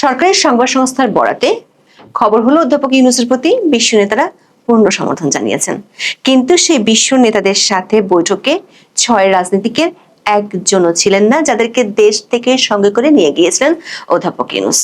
সরকারি সংবাদ সংস্থার বরাতে খবর হলো অধ্যাপক ইউনুসের প্রতি বিশ্ব নেতারা পূর্ণ সমর্থন জানিয়েছেন। কিন্তু সেই বিশ্ব নেতাদের সাথে বৈঠকে ছয় রাজনীতিকের একজনও ছিলেন না, যাদেরকে দেশ থেকে সঙ্গে করে নিয়ে গিয়েছিলেন অধ্যাপক ইউনুস।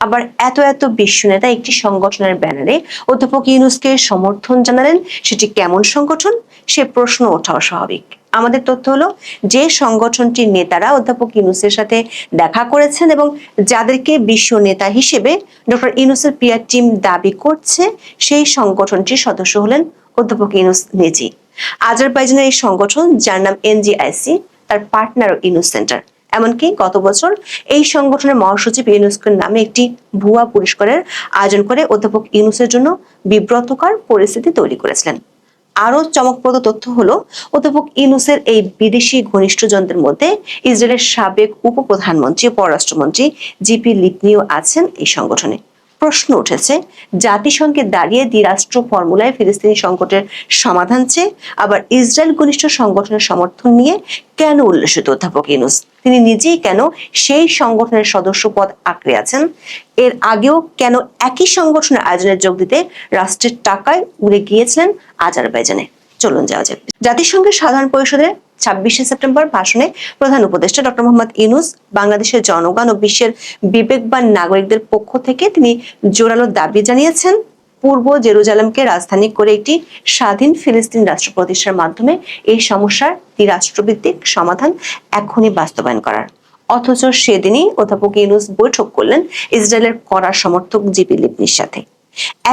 আবার এত এত বিশ্ব নেতা একটি সংগঠনের ব্যানারে অধ্যাপক ইউনুসকে সমর্থন জানালেন, সেটি কেমন সংগঠন? সে প্রশ্ন ওঠাও স্বাভাবিক। আমাদের তথ্য হলো, যে সংগঠনটির নেতারা অধ্যাপক ইউনুসের সাথে দেখা করেছেন এবং যাদেরকে বিশ্ব নেতা হিসেবে ডক্টর ইউনুসের পিয়ার টিম দাবি করছে, সেই সংগঠনটির সদস্য হলেন অধ্যাপক ইউনুস নিজেই আজারবাইজানের এই সংগঠন, যার নাম এনজিআইসি, তার পার্টনার ইউনুস সেন্টার। এমনকি গত বছর এই সংগঠনের মহাসচিব ইউনুস্কোর নামে একটি ভুয়া পুরস্কারের আয়োজন করে অধ্যাপক ইউনুসের জন্য বিব্রতকর পরিস্থিতি তৈরি করেছিলেন। আরও চমকপ্রদ তথ্য হলো, অধ্যাপক ইউনুসের এই বিদেশি ঘনিষ্ঠজনদের মধ্যে ইসরায়েলের সাবেক উপপ্রধানমন্ত্রী পররাষ্ট্রমন্ত্রী জিপি লিপনিও আছেন এই সংগঠনে। প্রশ্ন উঠেছে, জাতিসংঘে দাঁড়িয়ে দ্বিরাষ্ট্র ফর্মুলায় ফিলিস্তিনি সংকটের সমাধান চেয়ে আবার ইসরায়েল ঘনিষ্ঠ সংগঠনের সমর্থন নিয়ে কেন উল্লেখিত অধ্যাপক ইউনুস? তিনি নিজেই কেন সেই সংগঠনের সদস্য পদ আঁকড়ে আছেন? এর আগেও কেন একই সংগঠনের আয়োজনে যোগ দিতে রাষ্ট্রের টাকায় উড়ে গিয়েছিলেন আজারবাইজানে? চলুন যাওয়া যাক। জাতিসংঘের সাধারণ পরিষদের ছাব্বিশে সেপ্টেম্বর ভাষণে প্রধান উপদেষ্টা ডক্টর মোহাম্মদ ইউনুস, বাংলাদেশের জনগণ ও বিশ্বের বিবেকবান নাগরিকদের পক্ষ থেকে তিনি জোরালো দাবি জানিয়েছেন। পূর্ব জেরুজালেমকে রাজধানী করে একটি স্বাধীন ফিলিস্তিন রাষ্ট্র প্রতিষ্ঠার মাধ্যমে এই সমস্যার দ্বিরাষ্ট্রভিত্তিক সমাধান এখনই বাস্তবায়ন করার। অথচ সেদিনই অধ্যাপক ইউনুস বৈঠক করলেন ইসরায়েলের কড়া সমর্থক জিপি লিপনির সাথে।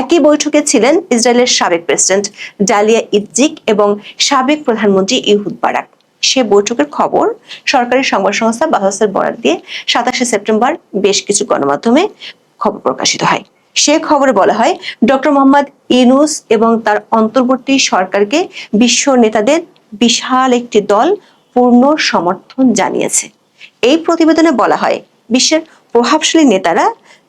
একই বৈঠকে ছিলেন ইসরায়েলের সাবেক প্রেসিডেন্ট ডালিয়া ইজ্জিক এবং সাবেক প্রধানমন্ত্রী ইহুদ বারাক। সে বৈঠকের খবর সরকারি সংবাদ সংস্থা বাহাসের বরাদ দিয়ে সাতাশে সেপ্টেম্বর বেশ কিছু গণমাধ্যমে খবর প্রকাশিত হয়। সে খবরে বলা হয়, ডক্টর মোহাম্মদ ইনুস এবং তার অন্তর্বর্তী সরকারকে বিশ্ব নেতাদের বিশাল একটি দল পূর্ণ সমর্থন জানিয়েছে। এই প্রতিবেদনে বলা হয়, বিশ্বের প্রভাবশালী নেতারা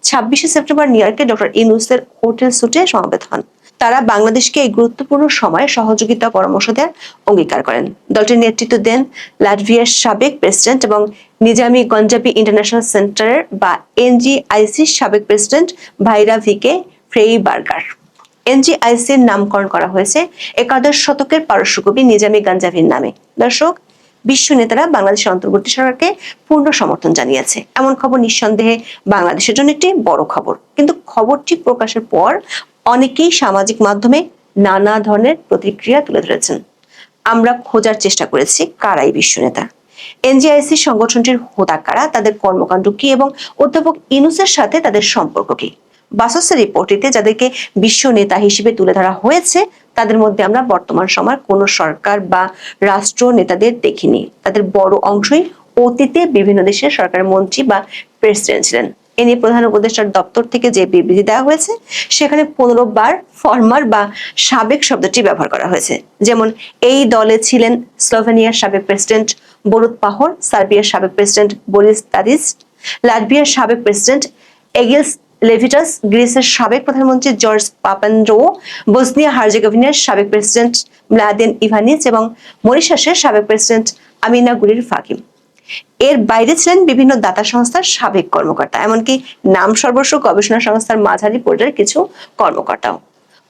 ছাব্বিশে সেপ্টেম্বর নিউ ইয়র্কে ডক্টর ইনুসের হোটেল সুটে সমবেত হন। তারা বাংলাদেশকে এই গুরুত্বপূর্ণ সময়ে সহযোগিতা, পরামর্শ দেওয়ার অঙ্গীকার করেন। দলটির নেতৃত্ব দেন লাটভিয়ার সাবেক প্রেসিডেন্ট এবং নিজামি গঞ্জাবি ইন্টারন্যাশনাল সেন্টারের বা এনজিআইসির সাবেক প্রেসিডেন্ট ভাইরা ভিকে ফ্রেই ফ্রেইবার্গার। এনজিআইসির নামকরণ করা হয়েছে একাদশ শতকের পারস্য কবি নিজামি গাঞ্জাভির নামে। দর্শক, বিশ্ব নেতারা বাংলাদেশের অন্তর্বর্তী সরকারকে পূর্ণ সমর্থন জানিয়েছে। এমন খবর নিঃসন্দেহে বাংলাদেশের জন্য একটি বড় খবর। কিন্তু খবরটি প্রকাশের পর অনেকেই সামাজিক মাধ্যমে নানা ধরনের প্রতিক্রিয়া তুলে ধরেছেন। আমরা খোঁজার চেষ্টা করেছি কারাই বিশ্ব নেতা। এনজিআইসি সংগঠনটির হোতা কারা, তাদের কর্মকাণ্ড কি এবং অধ্যাপক ইনুসের সাথে তাদের সম্পর্ক কি? বাসসের রিপোর্টটিতে যাদেরকে বিশ্ব নেতা হিসেবে তুলে ধরা হয়েছে, তাদের মধ্যে আমরা বর্তমান সময় কোনো সরকার বা রাষ্ট্র নেতাদের দেখিনি। তাদের বড় অংশই অতীতে বিভিন্ন দেশের সরকারের মন্ত্রী বা প্রেসিডেন্ট ছিলেন। এ নিয়ে প্রধান উপদেষ্টার দপ্তর থেকে যে বিবৃতি দেওয়া হয়েছে, সেখানে পনেরো বার ফর্মার বা সাবেক শব্দটি ব্যবহার করা হয়েছে। যেমন, এই দলে ছিলেন স্লোভেনিয়ার সাবেক প্রেসিডেন্ট বরুদ পাহর, সার্বিয়ার সাবেক প্রেসিডেন্ট বরিস তাদিস লাটভিয়ার সাবেক প্রেসিডেন্ট এগিলস লেভিটাস, গ্রিসের সাবেক প্রধানমন্ত্রী জর্জ পাপান্ড্রো বসনিয়া হার্জেগোভিনার সাবেক প্রেসিডেন্ট ম্লাদেন ইভানিস এবং মরিশাসের সাবেক প্রেসিডেন্ট আমিনা গুলির ফাকিম। এর বাইরে ছিলেন বিভিন্ন দাতা সংস্থার সাবেক কর্মকর্তা, এমনকি নাম সর্বস্ব গবেষণা সংস্থার মাঝারি পর্যায়ের কিছু কর্মকর্তাও।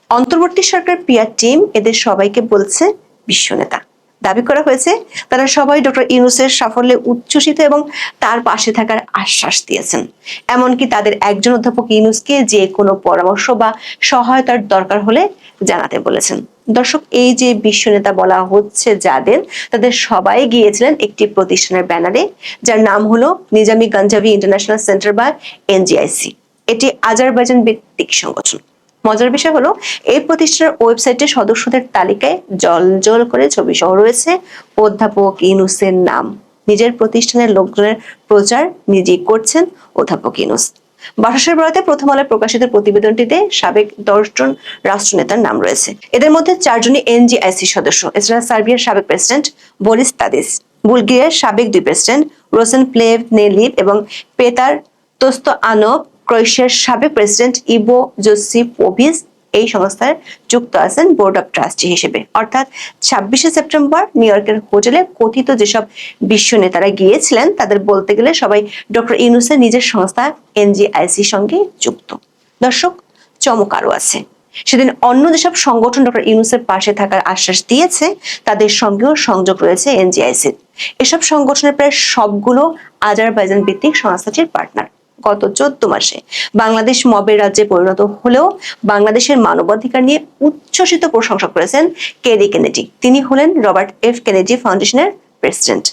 অন্তর্বর্তী সরকার পিয়ার টিম এদের সবাইকে বলছে বিশ্বনেতা দাবি করা হয়েছে, তারা সবাই ডক্টর ইউনুসের সাফল্যে উচ্ছ্বসিত এবং তার পাশে থাকার আশ্বাস দিয়েছেন। এমনকি তাদের একজন অধ্যাপক ইউনুসকে যে কোনো পরামর্শ বা সহায়তার দরকার হলে জানাতে বলেছেন। দর্শক, এই যে বিশ্ব নেতা বলা হচ্ছে যাদের, তাদের সবাই গিয়েছিলেন একটি প্রতিষ্ঠানের ব্যানারে, যার নাম হলো নিজামি গঞ্জাবি ইন্টারন্যাশনাল সেন্টার বা এনজিআইসি। এটি আজারবাইজান ভিত্তিক সংগঠন। মজার বিষয় হলো, এই প্রতিষ্ঠানের ওয়েবসাইটে সদস্যদের তালিকায় জল জল করে ছবি সহ রয়েছে অধ্যাপক ইনুসের নাম। নিজের প্রতিষ্ঠানের লোকজনের প্রচার নিজেই করছেন অধ্যাপক ইনুস বাসাসের বরাতে প্রথম আলোয় প্রকাশিত প্রতিবেদনটিতে সাবেক দশজন রাষ্ট্রনেতার নাম রয়েছে। এদের মধ্যে চারজনই এনজিআইসি সদস্য, এছাড়া সার্বিয়ার সাবেক প্রেসিডেন্ট বরিস তাদিস, বুলগেরিয়ার সাবেক দুই প্রেসিডেন্ট রোসেন প্লেভ নেলিভ এবং পেতার তোস্ত আনব ক্রোয়েশিয়ার সাবেক প্রেসিডেন্ট ইবো জোসিফোভিচ এই সংস্থার যুক্ত আছেন বোর্ড অব ট্রাস্টি হিসেবে। অর্থাৎ ছাব্বিশে সেপ্টেম্বর নিউ ইয়র্কের হোটেলে কথিত যেসব বিশ্ব নেতারা গিয়েছিলেন, তাদের বলতে গেলে সবাই ডক্টর ইউনুসের নিজের সংস্থা এনজিআইসির সঙ্গে যুক্ত। দর্শক, চমক আরও আছে। সেদিন অন্য যেসব সংগঠন ডক্টর ইউনুসের পাশে থাকার আশ্বাস দিয়েছে, তাদের সঙ্গেও সংযোগ রয়েছে এনজিআইসির। এসব সংগঠনের প্রায় সবগুলো আজারবাইজান ভিত্তিক সংস্থাটির পার্টনার। গত চোদ্দ মাসে বাংলাদেশ মবের রাজ্যে পরিণত হলেও বাংলাদেশের মানবাধিকার নিয়ে উচ্ছ্বসিত প্রশংসা করেছেন কেরি কেনেডি। তিনি হলেন রবার্ট এফ কেনেডি ফাউন্ডেশনের প্রেসিডেন্ট।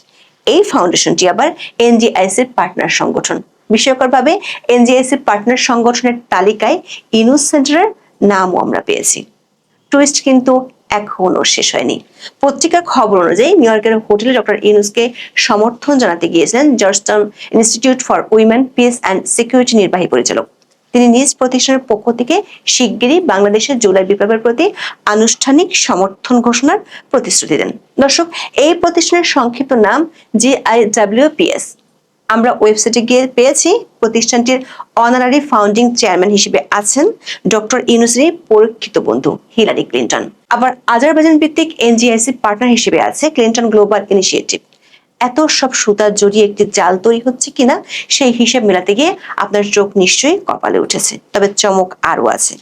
এই ফাউন্ডেশনটি আবার এনজিআইসির পার্টনার সংগঠন। বিস্ময়করভাবে, এনজিআইসির পার্টনার সংগঠনের তালিকায় ইনুস সেন্টারের নামও আমরা পেয়েছি। টুইস্ট কিন্তু এখনও শেষ হয়নি। পত্রিকার খবর অনুযায়ী নিউ ইয়র্কের হোটেলে ডক্টর ইনুসকে সমর্থন জানাতে গিয়েছিলেন Georgetown Institute for Women, peace and security নির্বাহী পরিচালক। তিনি নিজ প্রতিষ্ঠানের পক্ষ থেকে শিগগিরই বাংলাদেশের জুলাই বিপ্লবের প্রতি আনুষ্ঠানিক সমর্থন ঘোষণার প্রতিশ্রুতি দেন। দর্শক, এই প্রতিষ্ঠানের সংক্ষিপ্ত নাম জিআইডব্লিউপিএস। আমরা ওয়েবসাইটে গিয়ে পেয়েছি। প্রতিষ্ঠানটির অনারারি ফাউন্ডিং চেয়ারম্যান হিসেবে আছেন ডক্টর ইউনুসের পরীক্ষিত বন্ধু হিলারি ক্লিন্টন। আবার আজারবাইজান ভিত্তিক এনজিআইসি পার্টনার হিসেবে আছে ক্লিন্টন গ্লোবাল ইনিশিয়েটিভ এত সব সুতা জড়িয়ে একটি জাল তৈরি হচ্ছে কিনা সেই হিসেব মেলাতে গিয়ে আপনার চোখ নিশ্চয়ই কপালে উঠেছে। তবে চমক আরও আছে।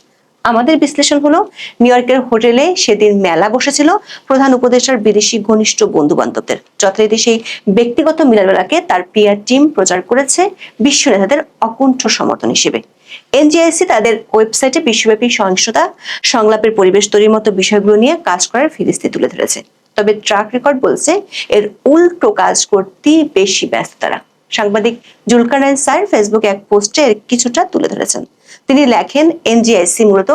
আমাদের বিশ্লেষণ হলো, নিউ ইয়র্কের হোটেলে সেদিন মেলা বসেছিল প্রধান উপদেষ্টার বিদেশি ঘনিষ্ঠ বন্ধু বান্ধবদের যথারীতি সেই ব্যক্তিগত মিলনমেলাকে তার পিআর টিম প্রচার করেছে বিশ্ব নেতাদের অকুণ্ঠ সমর্থন হিসেবে। এনজিআইসি তাদের ওয়েবসাইটে বিশ্বব্যাপী সহিংসতা, সংলাপের পরিবেশ তৈরির মতো বিষয়গুলো নিয়ে কাজ করার ফিরিস্তি তুলে ধরেছে। তবে ট্রাক রেকর্ড বলছে, এর উল্টো কাজ করতেই বেশি ব্যস্ত তারা। সাংবাদিক জুলকানাইন স্যার ফেসবুকে এক পোস্টে কিছুটা তুলে ধরেছেন। তিনি লেখেন, এনজিআইসি মূলত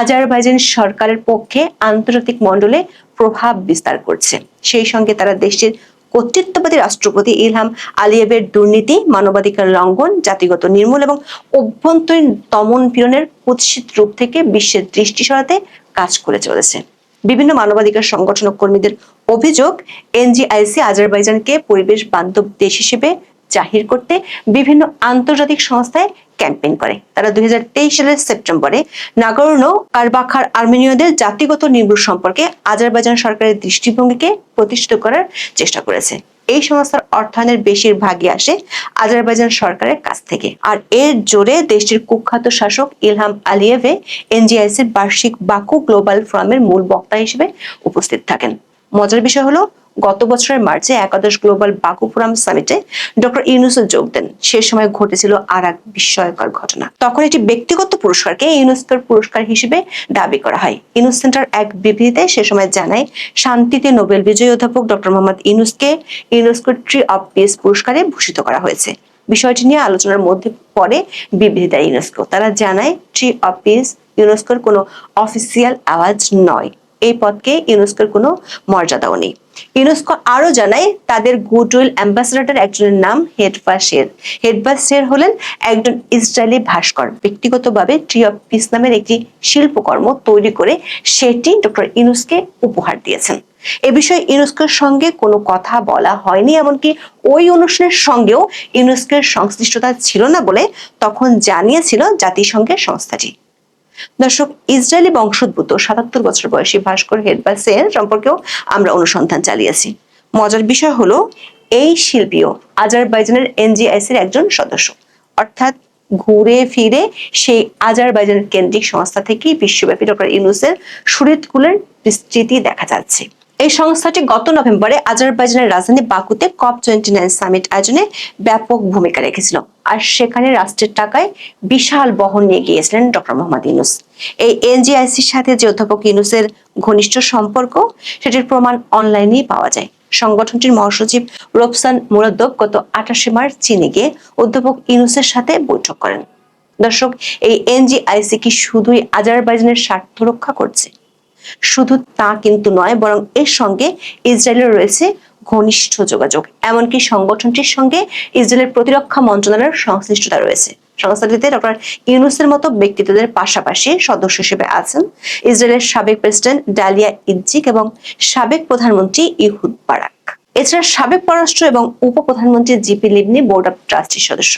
আজারবাইজান সরকারের পক্ষে আন্তর্জাতিক মণ্ডলে প্রভাব বিস্তার করছে। সেই সঙ্গে তারা দেশটির কর্তৃত্ববাদী রাষ্ট্রপতি ইলহাম আলিয়েবের দুর্নীতি, মানবাধিকার লঙ্ঘন, জাতিগত নির্মূল এবং অভ্যন্তরীণ দমন পীড়নের কুৎসিত রূপ থেকে বিশ্বের দৃষ্টি সরাতে কাজ করে চলেছে। বিভিন্ন মানবাধিকার সংগঠন কর্মীদের অভিযোগ, এনজিআইসি আজারবাইজানকে পরিবেশ বান্ধব দেশ হিসেবে জাহির করতে বিভিন্ন আন্তর্জাতিক সংস্থায় ক্যাম্পেইন করে। তারা দুই সালের সেপ্টেম্বরে নাগর্নো, কারবাখার আর্মেনীয়দের জাতিগত নির্মূল সম্পর্কে আজারবাইজান সরকারের দৃষ্টিভঙ্গিকে প্রতিষ্ঠিত করার চেষ্টা করেছে। এই সংস্থার অর্থায়নের বেশিরভাগই আসে আজারবাইজান সরকারের কাছ থেকে। আর এর জোরে দেশটির কুখ্যাত শাসক ইলহাম আলিয়েভে এনজিআইসির বার্ষিক বাকু গ্লোবাল ফোরামের মূল বক্তা হিসেবে উপস্থিত থাকেন। মজার বিষয় হলো গত বছরের মার্চে একাদশ গ্লোবাল বাকু ফোরাম সামিটে ডক্টর ইউনুসও যোগ দেন। সে সময় ঘটেছিল আর এক বিস্ময়কর ঘটনা। তখন একটি ব্যক্তিগত পুরস্কারকে ইউনেস্কোর পুরস্কার হিসেবে দাবি করা হয়। ইউনুস সেন্টার এক বিবৃতিতে সে সময় জানায়, শান্তিতে নোবেল বিজয়ী অধ্যাপক ডক্টর মোহাম্মদ ইউনুসকে ইউনেস্কো ট্রি অফ পিস পুরস্কারে ভূষিত করা হয়েছে। বিষয়টি নিয়ে আলোচনার মধ্যে পড়ে বিবৃতি দেয় ইউনেস্কো। তারা জানায়, ট্রি অফ পিস ইউনেস্কোর কোনো অফিসিয়াল আওয়াজ নয়। এই পদকে ইউনেস্কোর কোনো মর্যাদাও নেই। ইউনেস্কো আরও জানায়, তাদের গুডউইল অ্যাম্বাসেডারের একজনের নাম হেডবা শের। হেডবা শের হলেন একজন ইসরায়েলি ভাস্কর। ব্যক্তিগতভাবে ট্রি অফ পিস নামের একটি শিল্পকর্ম তৈরি করে সেটি ডক্টর ইউনুসকে উপহার দিয়েছেন। এ বিষয়ে ইউনেস্কোর সঙ্গে কোনো কথা বলা হয়নি, এমনকি ওই অনুষ্ঠানের সঙ্গেও ইউনেস্কোর সংশ্লিষ্টতা ছিল না বলে তখন জানিয়েছিল জাতিসংঘের সংস্থাটি। দর্শক, ইসরায়েলি বংশোদ্ভূত সাতাত্তর বছর বয়সী ভাস্কর হেডবাসের সম্পর্কেও আমরা অনুসন্ধান চালিয়েছি। মজার বিষয় হলো, এই শিল্পীও আজারবাইজানের এনজিআইসির একজন সদস্য। অর্থাৎ ঘুরে ফিরে সেই আজারবাইজানের কেন্দ্রিক সংস্থা থেকেই বিশ্বব্যাপী ডক্টর ইউনুসের সুরিতকুলের বিস্তৃতি দেখা যাচ্ছে। এই সংস্থাটি গত নভেম্বরে আজারবাইজানের রাজধানী বাকুতে কপ টোয়েন্টি নাইন সামিট আয়োজনে ব্যাপক ভূমিকা রেখেছিল। আর সেখানে রাষ্ট্রের টাকায় বিশাল বহন নিয়ে গিয়েছিলেন ডক্টর মোহাম্মদ ইউনুস। এই এনজিআইসির সাথে যে অধ্যাপক ইউনুসের ঘনিষ্ঠ সম্পর্ক, সেটির প্রমাণ অনলাইনেই পাওয়া যায়। সংগঠনটির মহাসচিব রোপসান মুরাদ্দব গত আঠাশে মার্চ চীনে গিয়ে অধ্যাপক ইউনুসের সাথে বৈঠক করেন। দর্শক, এই এনজিআইসি কি শুধুই আজারবাইজানের স্বার্থ রক্ষা করছে? শুধু তা কিন্তু নয়, বরং এর সঙ্গে ইসরায়েলের রয়েছে ঘনিষ্ঠ যোগাযোগ। এমনকি সংগঠনটির সঙ্গে ইসরায়েলের প্রতিরক্ষা মন্ত্রণালয়ের সংশ্লিষ্টতা রয়েছে। সংস্থাটিতে ডক্টর ইউনুসের মতো ব্যক্তিত্বদের পাশাপাশি সদস্য হিসেবে আছেন ইসরায়েলের সাবেক প্রেসিডেন্ট ডালিয়া ইজ্জিক এবং সাবেক প্রধানমন্ত্রী ইহুদ বারাক। এছাড়া সাবেক পররাষ্ট্র এবং উপপ্রধানমন্ত্রী জিপি লিবনি বোর্ড অব ট্রাস্টির সদস্য।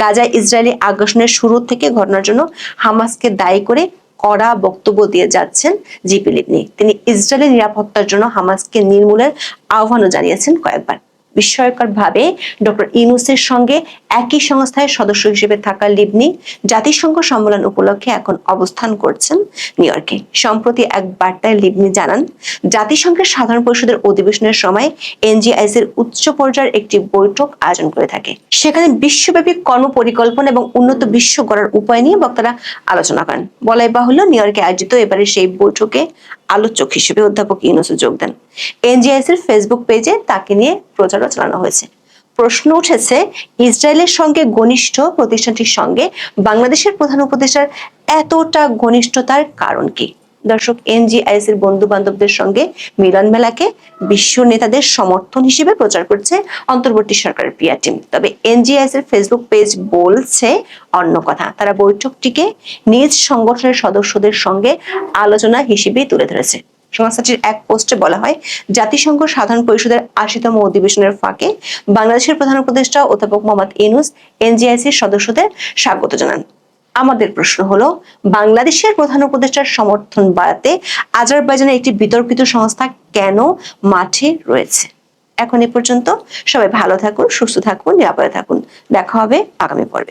গাজায় ইসরায়েলি আগ্রাসনের শুরু থেকে ঘটনার জন্য হামাসকে দায়ী করে কড়া বক্তব্য দিয়ে যাচ্ছেন জিপি লিবনি। তিনি ইসরায়েলের নিরাপত্তার জন্য হামাসকে নির্মূলের আহ্বানও জানিয়েছেন কয়েকবার। বিস্ময়কর ভাবে ডক্টর ইনুসের সঙ্গে একই সংস্থায় সদস্য হিসেবে থাকা লিবনি জাতিসংঘ সম্মেলন উপলক্ষে এখন অবস্থান করছেন নিউ ইয়র্কে। সম্প্রতি এক বার্তায় লিবনি জানান, জাতিসংঘের সাধারণ পরিষদের অধিবেশনের সময় এনজিআইস এর উচ্চ পর্যায়ের একটি বৈঠক আয়োজন করে থাকে। সেখানে বিশ্বব্যাপী কর্ম পরিকল্পনা এবং উন্নত বিশ্ব গড়ার উপায় নিয়ে বক্তারা আলোচনা করেন। বলাই বাহুল্য, নিউ ইয়র্কে আয়োজিত এবারে সেই বৈঠকে আলোচক হিসেবে অধ্যাপক ইউনুসে যোগ দেন। এনজিআইস এর ফেসবুক পেজে তাকে নিয়ে প্রচারও চালানো হয়েছে। প্রশ্ন উঠেছে, ইসরায়েলের সঙ্গে ঘনিষ্ঠ প্রতিষ্ঠানটির সঙ্গে বাংলাদেশের প্রধান উপদেষ্টার এতটা ঘনিষ্ঠতার কারণ কি? দর্শক, এনজিআইএস এর বন্ধু বান্ধবদের সঙ্গে মিলন মেলাকে বিশ্ব নেতাদের সমর্থন হিসেবে প্রচার করছে অন্তর্বর্তী সরকারের পিয়া টিম। তবে এনজিআইএস এর ফেসবুক পেজ বলছে অন্য কথা। তারা বৈঠকটিকে নিজ সংগঠনের সদস্যদের সঙ্গে আলোচনা হিসেবেই তুলে ধরেছে। সংস্থাটির এক পোস্টে বলা হয়, জাতিসংঘ সাধারণ পরিষদের আশিতম অধিবেশনের ফাঁকে বাংলাদেশের প্রধান উপদেষ্টা অধ্যাপক মোহাম্মদ ইনুস এনজিআইসির সদস্যদের স্বাগত জানান। আমাদের প্রশ্ন হলো, বাংলাদেশের প্রধান উপদেষ্টার সমর্থন বাড়াতে আজারবাইজানের একটি বিতর্কিত সংস্থা কেন মাঠে রয়েছে? এখন এ পর্যন্ত সবাই ভালো থাকুন, সুস্থ থাকুন, নিরাপদে থাকুন। দেখা হবে আগামী পর্বে।